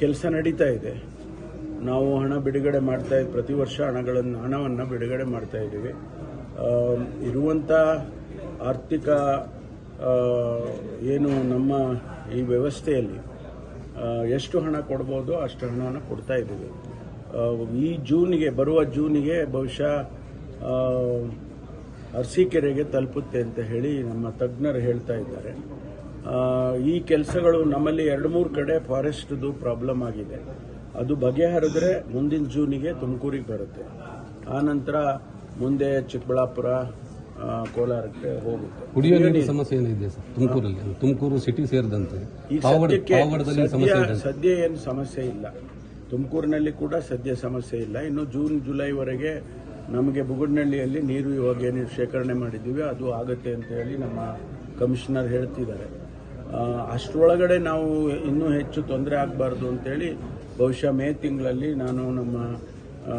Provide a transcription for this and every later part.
ಕೆಲಸ ನಡೀತಾ ಇದೆ. ನಾವು ಹಣ ಬಿಡುಗಡೆ ಮಾಡ್ತಾ ಇದ್ದೀವಿ ಪ್ರತಿ ವರ್ಷ ಹಣಗಳನ್ನು ಹಣವನ್ನು ಬಿಡುಗಡೆ ಮಾಡ್ತಾ ಇದ್ದೀವಿ. ಇರುವಂಥ ಆರ್ಥಿಕ ಏನು ನಮ್ಮ ಈ ವ್ಯವಸ್ಥೆಯಲ್ಲಿ ಎಷ್ಟು ಹಣ ಕೊಡ್ಬೋದು ಅಷ್ಟು ಹಣವನ್ನು ಕೊಡ್ತಾ ಇದ್ದೀವಿ. ಈ ಜೂನಿಗೆ, ಬರುವ ಜೂನಿಗೆ ಬಹುಶಃ ಅರಸೀಕೆರೆಗೆ ತಲುಪುತ್ತೆ ಅಂತ ಹೇಳಿ ನಮ್ಮ ತಜ್ಞರು ಹೇಳ್ತಾ ಇದ್ದಾರೆ. ಈ ಕೆಲಸಗಳು ನಮ್ಮಲ್ಲಿ ಎರಡು ಮೂರು ಕಡೆ ಫಾರೆಸ್ಟ್ದು ಪ್ರಾಬ್ಲಮ್ ಆಗಿದೆ. ಅದು ಬಗೆಹರಿದ್ರೆ ಮುಂದಿನ ಜೂನಿಗೆ ತುಮಕೂರಿಗೆ ಬರುತ್ತೆ. ಆನಂತರ ನಂತರ ಮುಂದೆ ಚಿಕ್ಕಬಳ್ಳಾಪುರ ಕೋಲಾರಕ್ಕೆ ಹೋಗುತ್ತೆ. ಕುಡಿಯುವ ನೀರಿನ ಸಮಸ್ಯೆ ಏನಿದೆ ಸರ್? ತುಮಕೂರಲ್ಲಿ? ತುಮಕೂರು ಸಿಟಿ ಸೇರಿದಂತೆ. ಸದ್ಯಕ್ಕೆ ಸದ್ಯ ಸದ್ಯ ಏನು ಸಮಸ್ಯೆ ಇಲ್ಲ. ತುಮಕೂರಿನಲ್ಲಿ ಕೂಡ ಸದ್ಯ ಸಮಸ್ಯೆ ಇಲ್ಲ. ಇನ್ನು ಜೂನ್ ಜುಲೈವರೆಗೆ ನಮಗೆ ಬುಗುಡ್ನಹಳ್ಳಿಯಲ್ಲಿ ನೀರು ಇವಾಗ ಏನು ಶೇಖರಣೆ ಮಾಡಿದ್ದೀವಿ. ಅದು ಆಗುತ್ತೆ ಅಂತ ಹೇಳಿ ನಮ್ಮ ಕಮಿಷನರ್ ಹೇಳ್ತಿದ್ದಾರೆ. ಅಷ್ಟರೊಳಗಡೆ ನಾವು ಇನ್ನೂ ಹೆಚ್ಚು ತೊಂದರೆ ಆಗಬಾರ್ದು ಅಂತೇಳಿ ಬಹುಶಃ ಮೇ ತಿಂಗಳಲ್ಲಿ ನಾನು ನಮ್ಮ ಆ,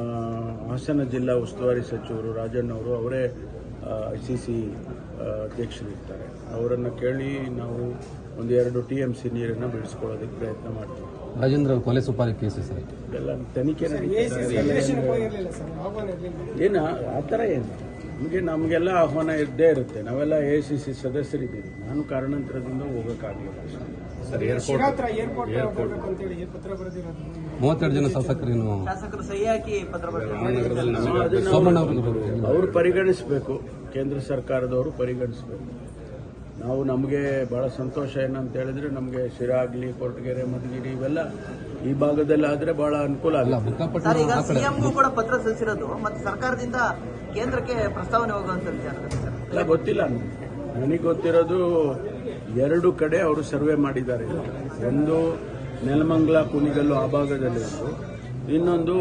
ಹಾಸನ ಜಿಲ್ಲಾ ಉಸ್ತುವಾರಿ ಸಚಿವರು ರಾಜಣ್ಣವರು ಅವರೇ ಐ ಸಿ ಸಿ ಅಧ್ಯಕ್ಷರಿರ್ತಾರೆ ಅವರನ್ನು ಕೇಳಿ ನಾವು ಒಂದು ಎರಡು ಟಿ ಎಂ ಸಿ ನೀರನ್ನು ಬಿಡಿಸ್ಕೊಳ್ಳೋದಕ್ಕೆ ಪ್ರಯತ್ನ ಮಾಡ್ತೀವಿ. ರಾಜೇಂದ್ರ ಅವ್ರ ಕೊಲೆ ಸುಪಾರಿ ಕೇಸು ಸರ್. ಎಲ್ಲ ತನಿಖೆ ಏನು ಆ ಥರ ಏನು? ನಮಗೆ ನಮಗೆಲ್ಲ ಆಹ್ವಾನ ಇದ್ದೇ ಇರುತ್ತೆ. ನಾವೆಲ್ಲ ಎ ಸಿ ಸಿ ಸದಸ್ಯರಿದ್ದೀವಿ. ನಾನು ಕಾರಣಾಂತರದಿಂದ ಹೋಗೋಕ್ಕಾಗಲಿಲ್ಲ ಸರ್ ಏರ್ಪೋರ್ಟ್ ಮೂವತ್ತೆರಡು ಜನ ಶಾಸಕರೇನು? ಶಾಸಕರು ಸಹಿ ಹಾಕಿ ಪತ್ರ ಬರೆದಿದ್ದಾರೆ. ಸೋಮಣ್ಣ ಅವರು- ಅವರು ಅವರು ಪರಿಗಣಿಸಬೇಕು. ಕೇಂದ್ರ ಸರ್ಕಾರದವರು ಪರಿಗಣಿಸಬೇಕು. ನಾವು ನಮಗೆ ಬಹಳ ಸಂತೋಷ ಏನಂತ ಹೇಳಿದ್ರೆ ನಮಗೆ ಶಿರಾಗ್ಲಿ ಕೊರಟಗೆರೆ ಮಧುಗಿರಿ ಇವೆಲ್ಲ ಈ ಭಾಗದಲ್ಲಿ ಆದ್ರೆ ಬಹಳ ಅನುಕೂಲ ಆಗಲ್ಲ ಸರ್ ಈಗ ಸಿಎಂಗೂ ಕೂಡ ಪತ್ರ ಸಲ್ಲಿಸಿರೋದು ಮತ್ತೆ ಸರ್ಕಾರದಿಂದ ಕೇಂದ್ರಕ್ಕೆ ಪ್ರಸ್ತಾವನೆ ಹೋಗುವಂತ ಎಲ್ಲ ಗೊತ್ತಿಲ್ಲ ನನಗೆ. ಗೊತ್ತಿರೋದು ಎರಡು ಕಡೆ ಅವರು ಸರ್ವೆ ಮಾಡಿದ್ದಾರೆ. ಒಂದು ನೆಲಮಂಗ್ಲ ಕುಣಿಗಲ್ಲು ಆ ಭಾಗದಲ್ಲಿ ಇನ್ನೊಂದು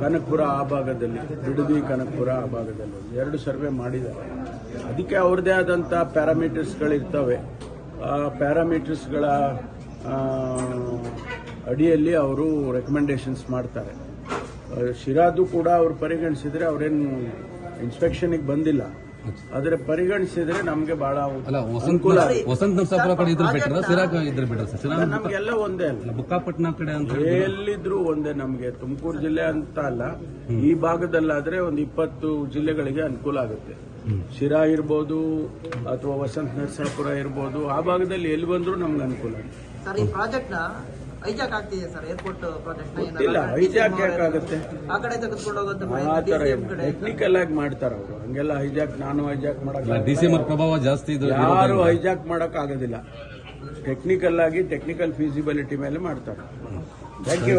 ಕನಕಪುರ ಆ ಭಾಗದಲ್ಲಿ ಬಿಡದಿ ಕನಕಪುರ ಆ ಭಾಗದಲ್ಲಿ ಎರಡು ಸರ್ವೆ ಮಾಡಿದ್ದಾರೆ. ಅದಕ್ಕೆ ಅವ್ರದ್ದೇ ಆದಂಥ ಪ್ಯಾರಾಮೀಟರ್ಸ್ಗಳಿರ್ತವೆ. ಆ ಪ್ಯಾರಾಮೀಟರ್ಸ್ಗಳ ಅಡಿಯಲ್ಲಿ ಅವರು ರೆಕಮೆಂಡೇಶನ್ಸ್ ಮಾಡ್ತಾರೆ. ಶಿರಾದು ಕೂಡ ಅವ್ರು ಪರಿಗಣಿಸಿದ್ರೆ ಅವರೇನು ಇನ್ಸ್ಪೆಕ್ಷನಿಗೆ ಬಂದಿಲ್ಲ. ಆದರೆ ಪರಿಗಣಿಸಿದ್ರೆ ನಮ್ಗೆ ಬಹಳ ಅಲ್ಲ ವಸಂತ ಅನುಕೂಲ ವಸಂತ ನರಸಾಪುರ ಕಡೆ ಇದ್ರೆ ಬಿಟ್ರ ಸಿರಾಕ ಇದ್ರೆ ಬಿಟ್ರ ಸರ್? ಸಿರಾ ನಮಗೆಲ್ಲ ಒಂದೇ ಅಲ್ಲ. ಬುಕ್ಕಾಪಟ್ಟಣ ಕಡೆ ಅಂತ ಎಲ್ಲಿದ್ರು ಒಂದೇ ನಮ್ಗೆ. ತುಮಕೂರು ಜಿಲ್ಲೆ ಅಂತ ಅಲ್ಲ. ಈ ಭಾಗದಲ್ಲಾದ್ರೆ ಒಂದು ಇಪ್ಪತ್ತು ಜಿಲ್ಲೆಗಳಿಗೆ ಅನುಕೂಲ ಆಗುತ್ತೆ. ಶಿರಾ ಇರ್ಬೋದು ಅಥವಾ ವಸಂತ ನರಸಾಪುರ ಇರ್ಬೋದು ಆ ಭಾಗದಲ್ಲಿ ಎಲ್ಲಿ ಬಂದ್ರು ನಮ್ಗೆ ಅನುಕೂಲ ಆಗುತ್ತೆ. ಹೈಜಾಕ್ ಆಗ್ತಿದೆ ಸರ್ ಏರ್ಪೋರ್ಟ್ ಪ್ರಾಜೆಕ್ಟ್ ಇಲ್ಲ ಹೈಜಾಕ್ ಯಾಕಾಗುತ್ತೆ ಆ ಕಡೆ ತೆಗೆದುಕೊಂಡು ಹೋಗುವಂತ ಆ ಥರ DCM ಕಡೆ ಟೆಕ್ನಿಕಲ್ ಆಗಿ ಮಾಡ್ತಾರ ಅವರು. ಹಂಗೆಲ್ಲ ಹೈಜಾಕ್ ನಾನು ಹೈಜಾಕ್ ಮಾಡಕ್ ಡಿಸೆಂಬರ್ ಪ್ರಭಾವ ಜಾಸ್ತಿ ಇದೆ ಯಾರು ಹೈಜಾಕ್ ಮಾಡಕ್ ಆಗೋದಿಲ್ಲ ಟೆಕ್ನಿಕಲ್ ಆಗಿ ಟೆಕ್ನಿಕಲ್ ಫೀಸಿಬಿಲಿಟಿ ಮೇಲೆ ಮಾಡ್ತಾರೆ. Thank you